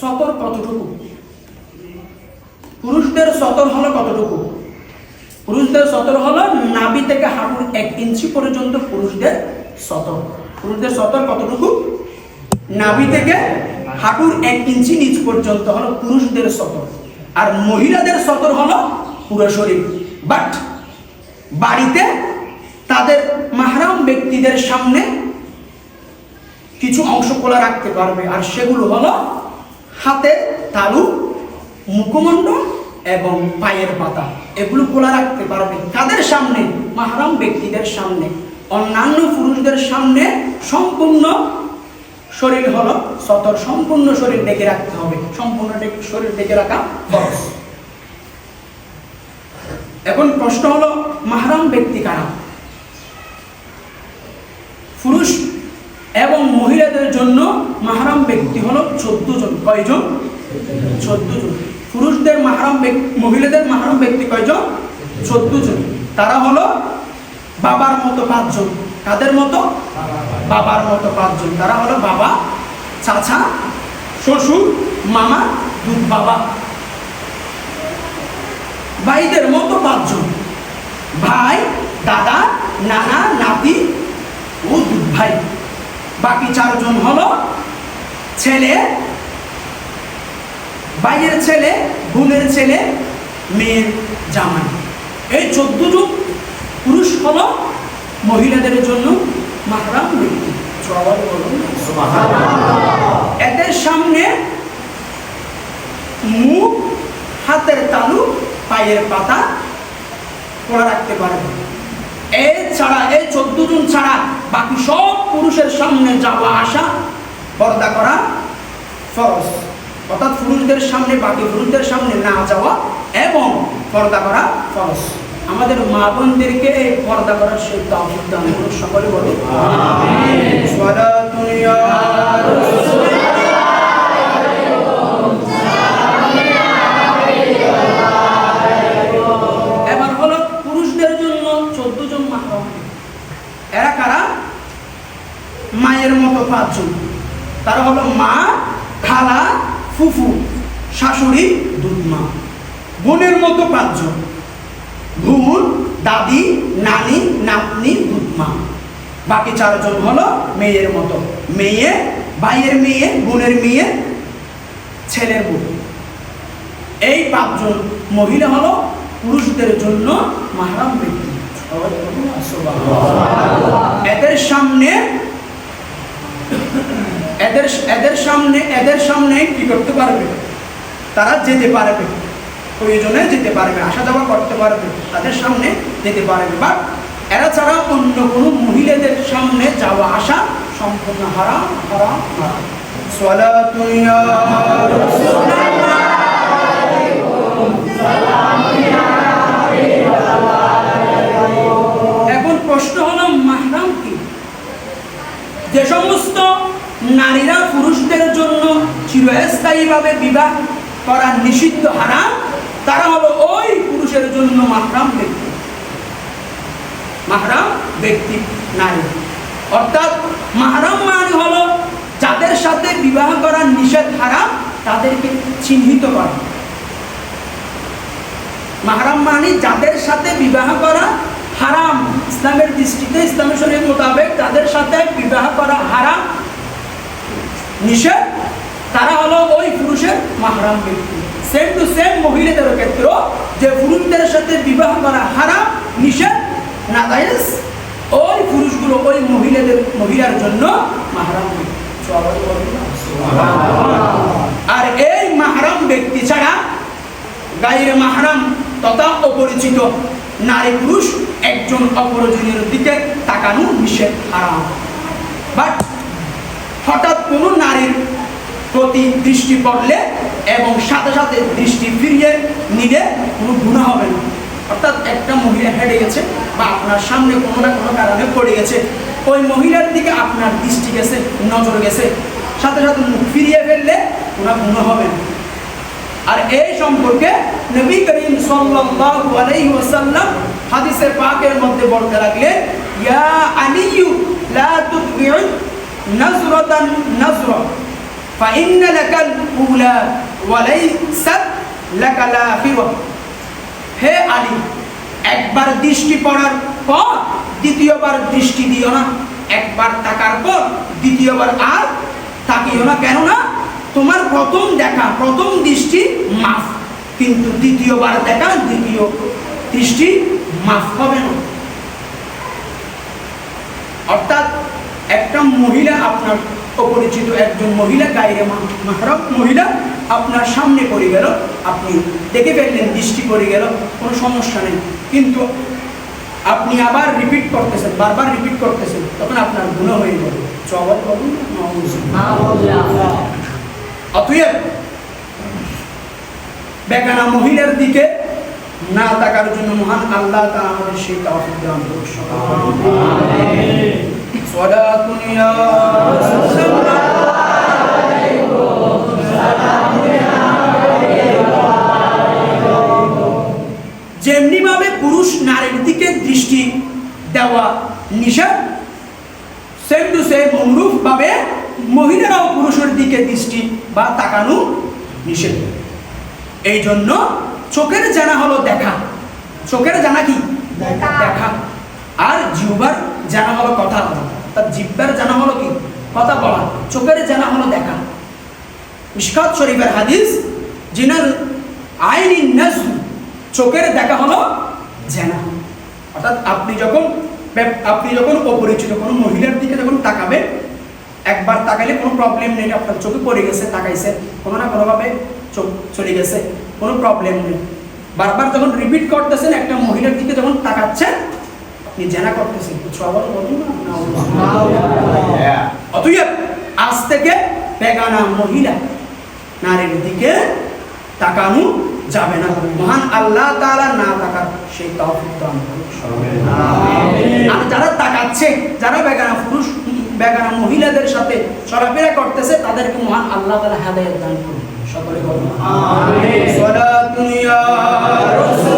সতর কতটুকু? পুরুষদের সতর হলো কতটুকু? পুরুষদের সতর হলো নাভি থেকে হাঁটুর এক ইঞ্চি পর্যন্ত পুরুষদের সতর। পুরুষদের সতর কতটুকু? নাভি থেকে হাঁটুর এক ইঞ্চি নিচ পর্যন্ত হলো পুরুষদের সতর। আর মহিলাদের সতর হলো পুরো শরীর। বাট বাড়িতে তাদের মাহরাম ব্যক্তিদের সামনে কিছু অংশ খোলা রাখতে পারবে। আর সেগুলো হলো হাতের তালু মুখমণ্ডল এবং পায়ের পাতা। এগুলো খোলা রাখতে পারবে কাদের সামনে? মাহরাম ব্যক্তিদের সামনে। অন্যান্য পুরুষদের সামনে সম্পূর্ণ শরীর হলো সতর। সম্পূর্ণ শরীর ডেকে রাখতে হবে। সম্পূর্ণ শরীর ডেকে রাখা ফরজ। এখন প্রশ্ন হলো, মাহরাম ব্যক্তি কারা? পুরুষ মহিলাদের জন্য মাহরাম ব্যক্তি হলো চোদ্দ জন। কয়জন? চোদ্দ জন। পুরুষদের মাহরাম মহিলাদের মাহরাম ব্যক্তি কয়জন? চোদ্দ জন। তারা হলো বাবার মতো পাঁচজন। কাদের মতো? বাবার মতো পাঁচজন। তারা হলো বাবা, চাচা, শ্বশুর, মামা, দুধ বাবা। ভাইদের মতো পাঁচজন। ভাই, দাদা, নানা, নাতি ও দুধ ভাই। বাকি চারজন হলো ছেলে ভাইয়ের ছেলে বোনের ছেলে মেয়ের জামাই। এই চোদ্দ জন পুরুষ হলো মহিলাদের জন্য মাহরাম ব্যক্তি। এদের সামনে মুখ হাতের তালু পায়ের পাতা খোলা রাখতে পারবে এই ছাড়া এই চোদ্দ জন ছাড়া বাকি সব পুরুষের সামনে যাওয়া আসা, পর্দা করা ফরজ। অর্থাৎ পুরুষদের সামনে, বাকি পুরুষদের সামনে না যাওয়া এবং পর্দা করা ফরজ। আমাদের মা বোনদেরকে এই পর্দা করার সেই তাওফিক দান সকলে বলুন সালাতুন ইয়া এবার হলো পুরুষদের জন্য চোদ্দ জন মাহরম এরা কারা মায়ের মতো পাঁচজন তারা হলো মা খালা ফুফু শাশুড়ি দুধমা। বোনের মতো পাঁচজন। বোন দাদি নানি নাতনি দুধমা। বাকি চারজন হলো মেয়ের মতো। মেয়ে ভাইয়ের মেয়ে বোনের মেয়ে ছেলের বোন এই পাঁচজন মহিলা হলো পুরুষদের জন্য মাহরাম ব্যক্তি। এদের সামনে এদের এদের সামনে এদের সামনে কি করতে পারবে? তারা যেতে পারবে। প্রয়োজনে যেতে পারবে, আসা যাওয়া করতে পারবে, তাদের সামনে যেতে পারবে। বা এরা ছাড়া অন্য কোনো মহিলাদের সামনে যাওয়া আসা সম্পূর্ণ হারাম হারাম হারাম। চিরস্থায়ীভাবে বিবাহ করা নিষিদ্ধ হারাম, তারা হলো ওই পুরুষের জন্য মাহরাম ব্যক্তি। মাহরাম ব্যক্তি নারী অর্থাৎ মাহরাম মানে হলো যাদের সাথে বিবাহ করা নিষেধ হারাম, তাদেরকে চিহ্নিত করা। মাহরাম মানে যাদের সাথে বিবাহ করা হারাম, ইসলামের দৃষ্টিতে, ইসলামের শরীর মোতাবেক তাদের সাথে বিবাহ করা হারাম, নিষেধ তারা হলো ওই পুরুষের মাহরাম ব্যক্তি। সেম টু সেম মহিলাদের ক্ষেত্র যে পুরুষদের সাথে বিবাহ করা হারাম নিষেধ না ওই পুরুষগুলো ওই মহিলাদের মহিলার জন্য মাহরাম। আর এই মাহরাম ব্যক্তি ছাড়া গায়ের মাহরাম তথা অপরিচিত নারী পুরুষ একজন অপরজনের দিকে তাকানো নিষেধ হারাম। বাট হঠাৎ কোনো নারীর প্রতি দৃষ্টি পড়লে এবং সাথে সাথে দৃষ্টি ফিরিয়ে নিলে কোনো গুণা হবে না। অর্থাৎ একটা মহিলা হেঁটে গেছে বা আপনার সামনে কোনো না কোনো কারণে পড়ে গেছে। ওই মহিলার দিকে আপনার দৃষ্টি গেছে, নজর গেছে। সাথে সাথে মুখ ফিরিয়ে ফেললে কোনো গুণা হবে না। আর এই সম্পর্কে নবী করিম সাল্লাল্লাহু আলাইহি ওয়াসাল্লাম হাদিসে পাকের মধ্যে বলতে লাগলেন ইয়া আলিয়ু লা তুতবিউ নজরাতান নজরা। فإن لك الأولى وليست لك الآخرة হে আলী একবার দৃষ্টি পড়ার পর দ্বিতীয়বার দৃষ্টি দিও না একবার তাকার পর দ্বিতীয়বার আর তাকিও না কেননা তোমার প্রথম দেখা প্রথম দৃষ্টি মাফ কিন্তু দ্বিতীয়বার দেখা দ্বিতীয় দৃষ্টি মাফ হবে না অর্থাৎ একটা মহিলা আপনার অপরিচিত একজন মহিলা গাইরে মাহরম মহিলা আপনার সামনে পড়ে গেল আপনি দেখে ফেললেন দৃষ্টি পড়ে গেল কোনো সমস্যা নেই। কিন্তু আপনি আবার রিপিট করতেছেন বারবার রিপিট করতেছেন তখন আপনার গুণ হয়ে যাবে। বলুন অতএব বেগানা মহিলার দিকে না তাকার জন্য মহান আল্লাহ তাআলা আমাদের সেই তৌফিক দান صلاة يا رسول الله যেমনি ভাবে পুরুষ নারীর দিকে দৃষ্টি দেওয়া নিষেধ সেম টু সেম অনুরূপ ভাবে মহিলারাও পুরুষের দিকে দৃষ্টি বা তাকানো নিষেধ এই জন্য চোখের জানা হলো দেখা চোখের জানা কি দেখা। দেখা আর জিহ্বার জানা হলো কথা বলা তার জিহ্বার জানা হলো কি? কথা বলা। চোখের জানা হলো দেখা। মিশকাত শরীফের হাদিস, জিনার আইনি নাজু চোখের দেখা হলো জানা। অর্থাৎ আপনি যখন আপনি যখন অপরিচিত কোনো মহিলার দিকে যখন তাকাবেন, একবার তাকালে কোনো প্রবলেম নেই, আপনার চোখে পড়ে গেছে তাকাইছে কোনো না কোনোভাবে চোখ চলে গেছে, কোনো প্রবলেম নেই। বারবার যখন রিপিট করতেছেন, একটা মহিলার দিকে যখন তাকাচ্ছেন আপনি জানা করতেছেন কিছু আবার বলুন না অতএব আজ থেকে বেগানা মহিলা নারীর দিকে তাকানো যাবে না। মহান আল্লাহ তাআলা না তাকার সেই তৌফিক দান আর যারা তাকাচ্ছে যারা বেগানা পুরুষ বেগানা মহিলাদের সাথে চলাফেরা করতেছে তাদেরকে মহান আল্লাহ তাআলা হেদায়েত দান করুন। সকলে বলুন আমিন। সালাতু ইয়া রাসূল